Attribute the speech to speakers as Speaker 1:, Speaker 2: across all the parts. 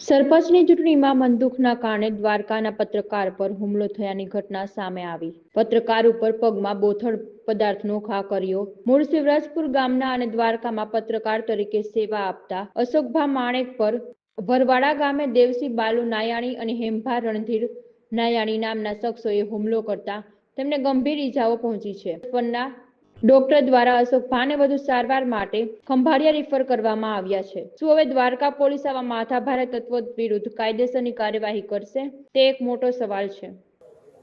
Speaker 1: સરપંચની ચૂંટણીમાં મનદુખના કારણે દ્વારકાના પત્રકાર પર હુમલો થયાની ઘટના સામે આવી. પત્રકાર ઉપર પગમાં બોથડ પદાર્થનો ઘા કર્યો. મૂળ શિવરાજપુર ગામના અને દ્વારકામાં પત્રકાર તરીકે સેવા આપતા અશોકભા માણેક પર વરવાડા ગામે દેવસી બાલુ નાયાણી અને હેમભા રણધીર નાયાણી નામના શખ્સોએ હુમલો કરતા તેમને ગંભીર ઈજાઓ પહોંચી છે. પન્ના ડોક્ટર દ્વારા અશોક ભાને વધુ સારવાર માટે ખંભાળિયા રિફર કરવામાં આવ્યા છે. શું હવે દ્વારકા પોલીસ આવા માથાભારે તત્વો વિરુદ્ધ કાયદેસરની કાર્યવાહી કરશે? તે એક મોટો સવાલ છે.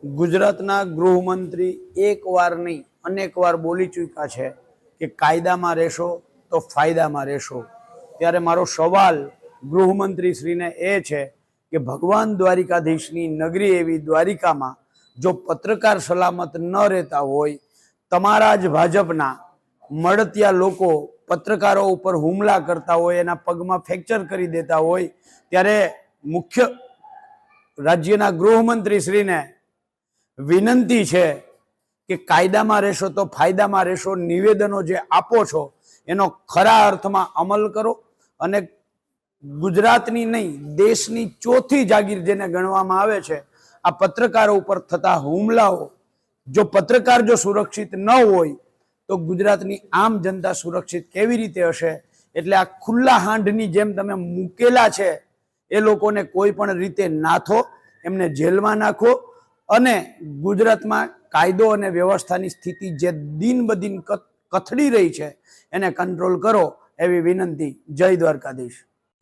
Speaker 2: ગુજરાતના ગૃહમંત્રી એકવાર નહીં, અનેક વાર બોલી ચૂક્યા છે કે કાયદામાં રહેશો તો ફાયદામાં રહેશો. ત્યારે મારો સવાલ ગૃહમંત્રી શ્રીને એ છે કે ભગવાન દ્વારિકાધીશની નગરી એવી દ્વારિકામાં જો પત્રકાર સલામત ન રહેતા હોય તમારા જ ભાજપના મળતિયા લોકો પત્રકારો ઉપર હુમલા કરતા હોય, એના પગમાં ફ્રેક્ચર કરી દેતા હોય, ત્યારે મુખ્ય રાજ્યના ગૃહમંત્રી શ્રીને વિનંતી છે કે કાયદામાં રહેશો તો ફાયદામાં રહેશો, નિવેદનો જે આપો છો, એનો ખરા અર્થમાં અમલ કરો અને ગુજરાતની નહીં, દેશની ચોથી જાગીર જેને ગણવામાં આવે છે, આ પત્રકારો ઉપર થતા હુમલાઓ જો પત્રકાર જો સુરક્ષિત ન હોય, તો ગુજરાતની આમ જનતા સુરક્ષિત કેવી રીતે હશે? એટલે આ ખુલ્લા હાંડની જેમ તમે મૂકેલા છે, એ લોકોને કોઈ પણ રીતે નાથો, એમને જેલમાં નાખો અને ગુજરાતમાં કાયદો અને વ્યવસ્થાની સ્થિતિ જે દિન બદિન ક- કથળી રહી છે, એને કંટ્રોલ કરો એવી વિનંતી. જય દ્વારકાધીશ.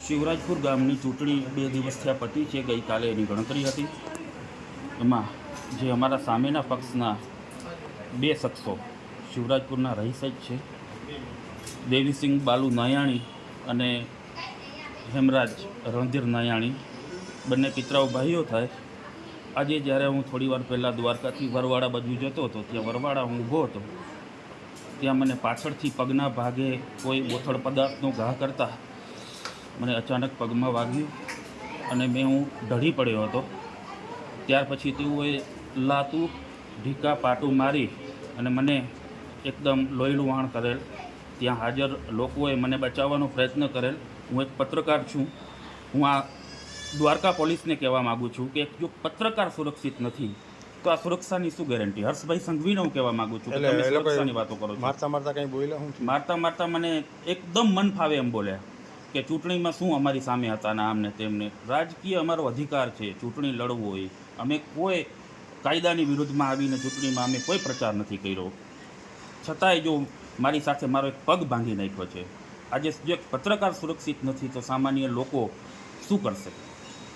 Speaker 3: શિવરાજપુર ગામની ચૂંટણી બે દિવસ થયા પતી છે, ગઈકાલે એની ગણતરી હતી. એમાં જે અમારા સામેના પક્ષના બે શખ્સો શિવરાજપુરના રહીશ છે. દેવીસિંહ બાલુ નાયાણી અને હેમરાજ રણધીર નાયાણી. બંને પિતરાઓ ભાઈઓ થાય. આજે જ્યારે હું થોડી વાર પહેલાં દ્વારકાથી વરવાડા બાજુ જતો હતો, ત્યાં વરવાડા હું ઊભો હતો, ત્યાં મને પાછળથી પગના ભાગે કોઈ બોથળ પદાર્થનો ઘા કરતા મને અચાનક પગમાં વાગ્યું અને મેં હું ઢળી પડ્યો હતો. ત્યાર પછી તેઓએ લાતું ઢીકા પાટું મારી અને મને એકદમ લોહીલું વહાણ કરેલ. ત્યાં હાજર લોકોએ મને બચાવવાનો પ્રયત્ન કરેલ. હું એક પત્રકાર છું. હું આ દ્વારકા પોલીસને કહેવા માગું છું કે જો પત્રકાર સુરક્ષિત નથી તો આ સુરક્ષાની શું ગેરંટી હર્ષભાઈ સંઘવીને હું કહેવા માગું છું કે તમે સુરક્ષાની વાતો કરો
Speaker 4: મારતા મારતા કંઈ બોલ્યા હું
Speaker 3: મારતા મારતા મને એકદમ મન ફાવે એમ બોલ્યા કે ચૂંટણીમાં શું અમારી સામે હતા ને આમને તેમને. રાજકીય અમારો અધિકાર છે. ચૂંટણી લડવું હોય. અમે કોઈ કાયદાની વિરુદ્ધમાં આવીને ચૂંટણીમાં અમે કોઈ પ્રચાર નથી કર્યો. છતાંય જો મારી સાથે મારો એક પગ ભાંગી નાખ્યો છે. આજે જે પત્રકાર સુરક્ષિત નથી, તો સામાન્ય લોકો શું કરશે?